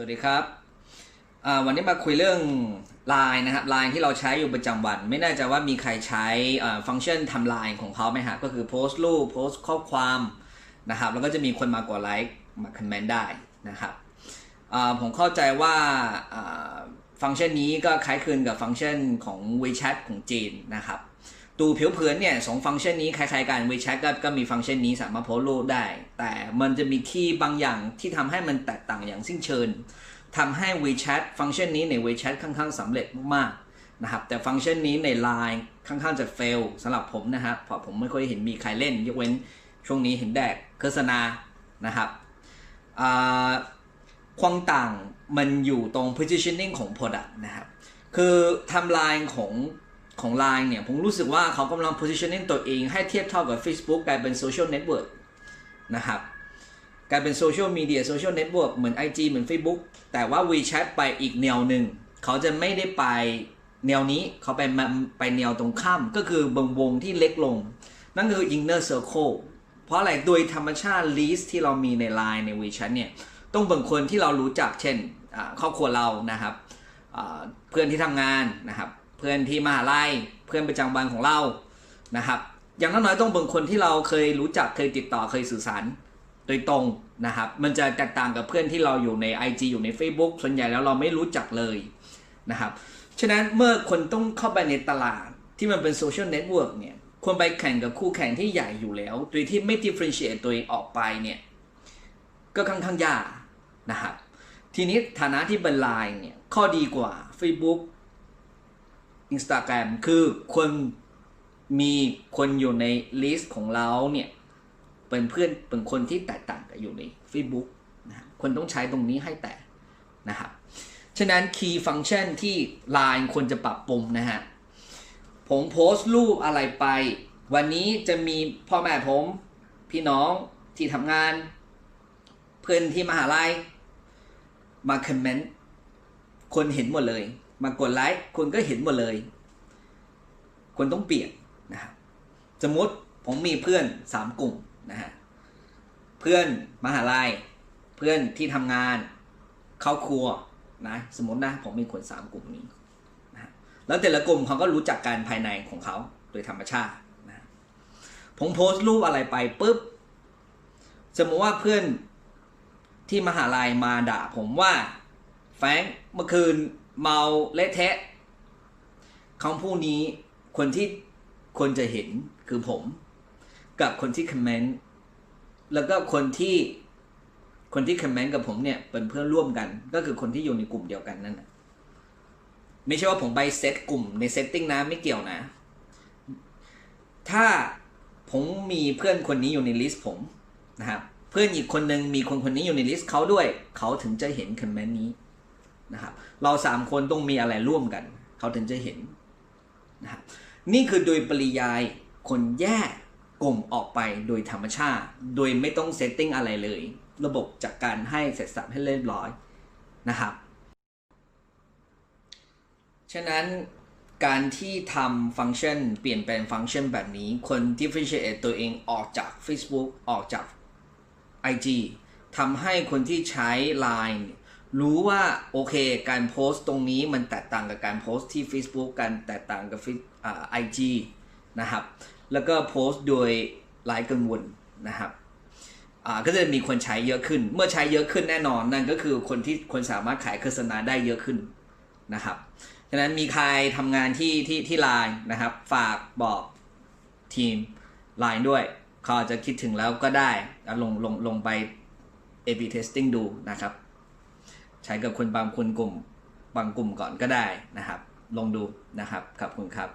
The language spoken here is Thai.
สวัสดีครับ วันนี้มาคุยเรื่อง Line นะครับ Line ที่เราใช้อยู่ประจำวัน ไม่แน่ใจว่ามีใครใช้ฟังก์ชันทำ Line ของเขาไหมฮะ ก็คือโพสต์รูปโพสต์ข้อความนะครับ แล้วก็จะมีคนมากดไลค์มาคอมเมนต์ได้นะครับผมเข้าใจว่าฟังก์ชันนี้ก็คล้ายคลึงกับฟังก์ชันของ WeChat ของจีนนะครับ ดูผิวเผินเนี่ยสองฟังก์ชันนี้คล้ายๆกัน WeChat ก็ก็มีฟังก์ชันนี้สามารถโพสต์รูปได้ แต่มันจะมีคีย์บางอย่างที่ทำให้มันแตกต่างอย่างสิ้นเชิงทำให้ WeChat ฟังก์ชันนี้ใน WeChat ค่อนข้างสำเร็จมากๆนะครับแต่ฟังก์ชันนี้ใน Line ค่อนข้างจะ fail สำหรับผมนะครับเพราะผมไม่ค่อยเห็นมีใครเล่น ยกเว้นช่วงนี้เห็นแดกโฆษณานะครับความต่างมันอยู่ตรง positioning ของ product นะครับคือทำลายของ ของ Line เนี่ย ผมรู้สึกว่าเขากำลัง positioning ตัวเองให้เทียบเท่ากับ Facebook กลายเป็น social network นะครับกลายเป็นโซเชียลมีเดียโซเชียลเน็ตเวิร์กเหมือน IG เหมือน Facebook แต่ว่า WeChat ไปอีกแนวหนึ่ง เขาจะไม่ได้ไปแนวนี้เขาไปมาไปแนวตรงข้าม ก็คือบงวงที่เล็กลง นั่นคือ inner circle เพราะอะไรโดยธรรมชาติ list ที่เรามีใน Line ใน WeChat เนี่ย ต้องเป็นคนที่เรารู้จักเช่นครอบครัวเรานะครับเพื่อนที่ทำงานนะครับ เพื่อนที่มหาลัยเพื่อนประจำวันของเรานะครับ อย่างน้อยๆต้องเป็นคนที่เราเคยรู้จักเคยติดต่อเคยสื่อสารโดยตรงนะครับ มันจะแตกต่างกับเพื่อนที่เราอยู่ใน IG อยู่ใน Facebook ส่วนใหญ่แล้วเราไม่รู้จักเลยนะครับ ฉะนั้นเมื่อคนต้องเข้าไปในตลาดที่มันเป็นโซเชียลเน็ตเวิร์กเนี่ยควรไปแข่งกับคู่แข่งที่ใหญ่อยู่แล้ว โดยที่ไม่ differentiate ตัวเองออกไปเนี่ยก็ค่อนข้างยากนะครับ ทีนี้ฐานะที่เป็นไลน์เนี่ยข้อดีกว่า Facebook Instagram คือคนมีคนอยู่ในลิสต์ของเราเนี่ยเป็นเพื่อนเป็นคนที่แตกต่างกันอยู่ใน Facebook นะคนต้องใช้ตรงนี้ให้แตกนะครับฉะนั้น Key Function ที่ Line ควรจะปรับปรุงนะฮะ ผมโพสต์รูปอะไรไป วันนี้จะมีพ่อแม่ผม พี่น้องที่ทำงาน เพื่อนที่มหาลัยมาคอมเมนต์คนเห็นหมดเลย มากดไลค์คนก็เห็นหมดเลยคนต้องเปลี่ยนนะครับสมมติผมมีเพื่อนสามกลุ่มนะฮะเพื่อนมหาลัย เพื่อนที่ทำงานครอบครัวนะสมมตินะผมมีคนสามกลุ่มนี้นะฮะแล้วแต่ละกลุ่มเขาก็รู้จักการภายในของเขาโดยธรรมชาตินะผมโพสต์รูปอะไรไปปุ๊บสมมติว่าเพื่อนที่มหาลัยมาด่าผมว่า แฟงเมื่อคืน เมาเละเทะคำพูดนี้คนที่คนจะเห็นคือผม กับคนที่คอมเมนต์แล้วก็คนที่คนที่คอมเมนต์กับผมเนี่ยเป็นเพื่อนร่วมกัน ก็คือคนที่อยู่ในกลุ่มเดียวกันนั่นนะไม่ใช่ว่าผมไปเซตกลุ่มในเซตติ้งนะไม่เกี่ยวนะ ถ้าผมมีเพื่อนคนนี้อยู่ในลิสต์ผมนะครับเพื่อนอีกคนหนึ่งมีคนคนนี้อยู่ในลิสต์เขาด้วย เขาถึงจะเห็นคอมเมนต์นี้ นะครับ เราสามคนต้องมีอะไรร่วมกัน เขาถึงจะเห็นนะครับนี่คือโดยปริยายคนแยกกลุ่มออกไปโดยธรรมชาติ โดยไม่ต้องเซตติ้งอะไรเลย ระบบจัดกการให้เสร็จสับให้เรียบร้อยนะครับ ฉะนั้นการที่ทำฟังก์ชัน เปลี่ยนแปลงฟังก์ชันแบบนี้คน differentiate ตัวเองออกจาก Facebook ออกจาก IG ทำให้คนที่ใช้ Line รู้ว่าโอเคการโพสต์ตรงนี้มันแตกต่างกับการโพสต์ที่ Facebook กันแตกต่างกับไอ่า IG นะครับ แล้วก็โพสต์โดยไลายกังวลนะครับก็จะมีคนใช้เยอะขึ้น เมื่อใช้เยอะขึ้นแน่นอนนั่นก็คือคนที่คนสามารถขายโฆษณาได้เยอะขึ้นนะครับฉะนั้นมีใครทำงานที่ที่ที่ไลน์นะครับ ฝากบอกทีมไลน์ด้วยเขาจะคิดถึงแล้วก็ได้ลงลงลงไป A/B testing ดูนะครับ ใช้กับคนบางคนกลุ่มบางกลุ่มก่อนก็ได้นะครับ ลองดูนะครับขอบคุณครับ